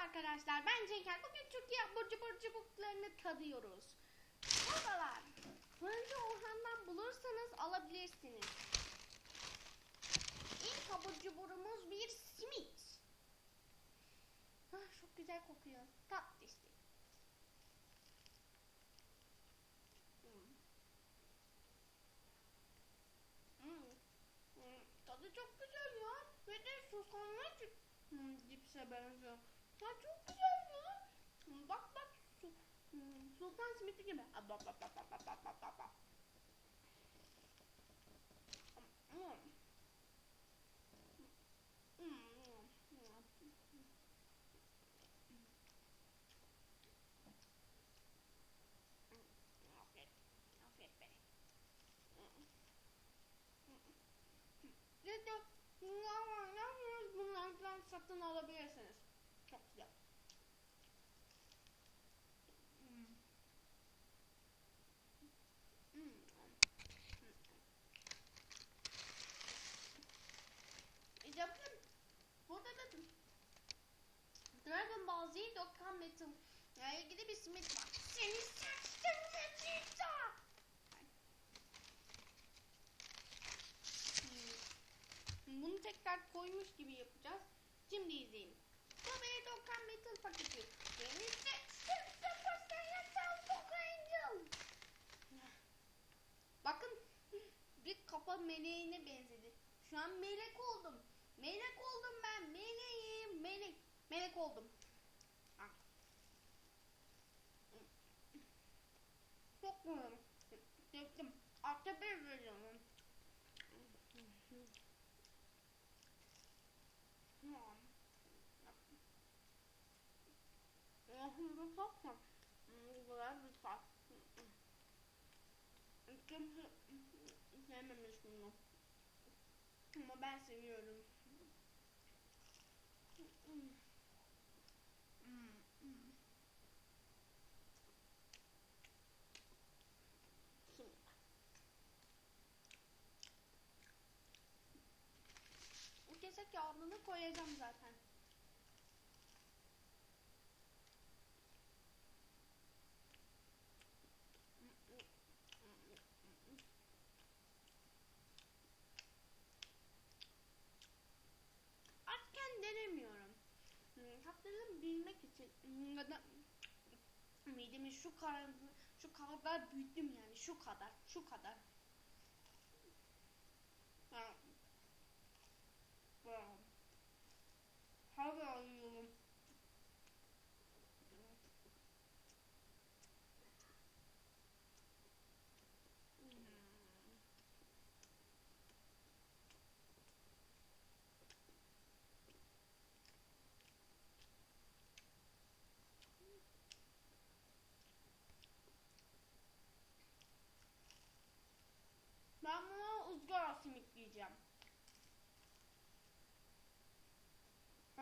arkadaşlar ben Cenker. Bugün Türkiye abur cubur cubuklarını tadıyoruz. Buradalar. Fırıncı Orhan'dan bulursanız alabilirsiniz. İlk abur cuburumuz bir simit. Ah, çok güzel kokuyor. Tatlı işte. Hmm. Hmm. Hmm, Tadı çok güzel ya. Ve de susamlı hmm, cipse benziyor. Ya çok güzel ya. Bak bak. Sultan simidi gibi. Bak bak bak bak bak bak bak bak. Satın alabilirsiniz. Dokkan Metal ile ilgili bir simit var. Seni Vegeta. Hmm. Bunu tekrar koymuş gibi yapacağız. Şimdi izleyin. Bir Dokkan Metal paketi. Seni Saiyan Super Angel. Bakın bir kafa meleğine benzedi. Şu an melek oldum. Melek oldum ben. Meleğim. Melek. Melek oldum. Yapmıyorum. Döktüm. Altta bir veriyorum. Şimdi sokma. Buraya bir tat. Kimse sevmemiş bunu. Ama ben seviyorum. Mm-mm. Yağını koyacağım zaten. Açken denemiyorum. Hmm, Tatlılığını bilmek için hmm, ya da midemi şu kadar şu kadar büyüttüm yani şu kadar şu kadar. Tamam.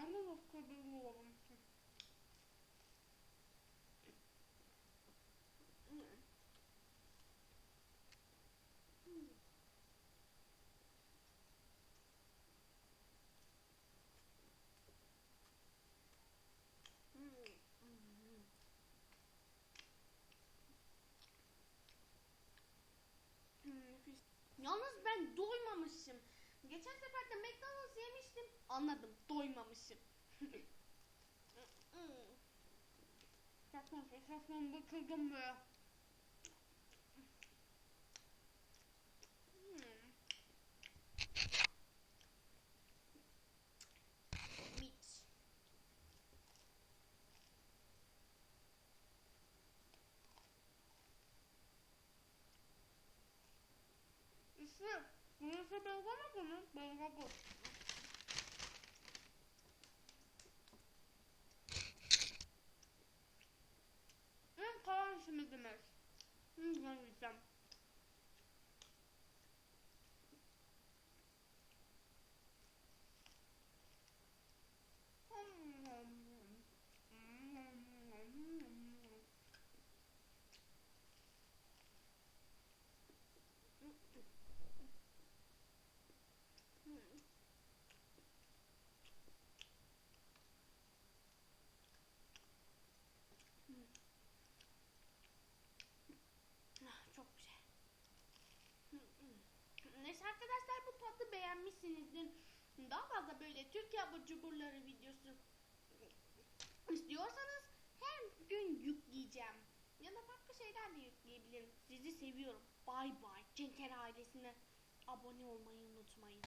А ну в кладовому Geçen sefer de McDonald's yemiştim. Anladım. Doymamışım. Sakın sakın bakıldım be. Hmm. hundred something. Tatlı beğenmişsinizdir. Daha fazla böyle Türkiye abur cuburları videosu istiyorsanız her gün yükleyeceğim. Ya da farklı şeyler de yükleyebilirim. Sizi seviyorum. Bay bay. Cenker ailesine abone olmayı unutmayın.